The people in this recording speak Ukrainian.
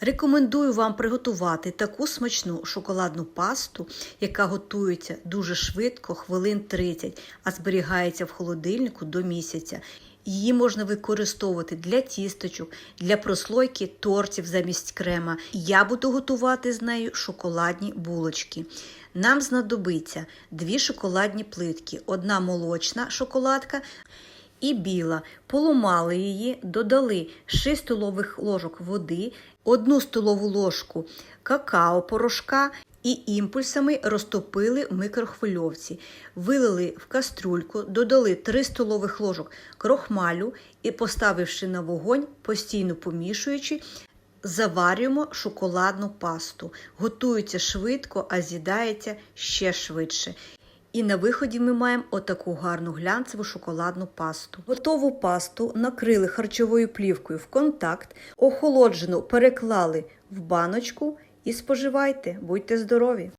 Рекомендую вам приготувати таку смачну шоколадну пасту, яка готується дуже швидко, хвилин 30, а зберігається в холодильнику до місяця. Її можна використовувати для тісточок, для прослойки тортів замість крема. Я буду готувати з нею шоколадні булочки. Нам знадобиться дві шоколадні плитки, одна молочна шоколадка і біла. Поломали її, додали 6 столових ложок води, 1 столову ложку какао-порошка і імпульсами розтопили микрохвильовці. Вилили в каструльку, додали 3 столових ложок крохмалю і, поставивши на вогонь, постійно помішуючи, заварюємо шоколадну пасту. Готується швидко, а з'їдається ще швидше. І на виході ми маємо отаку гарну глянцеву шоколадну пасту. Готову пасту накрили харчовою плівкою в контакт, охолоджену переклали в баночку і споживайте, будьте здорові!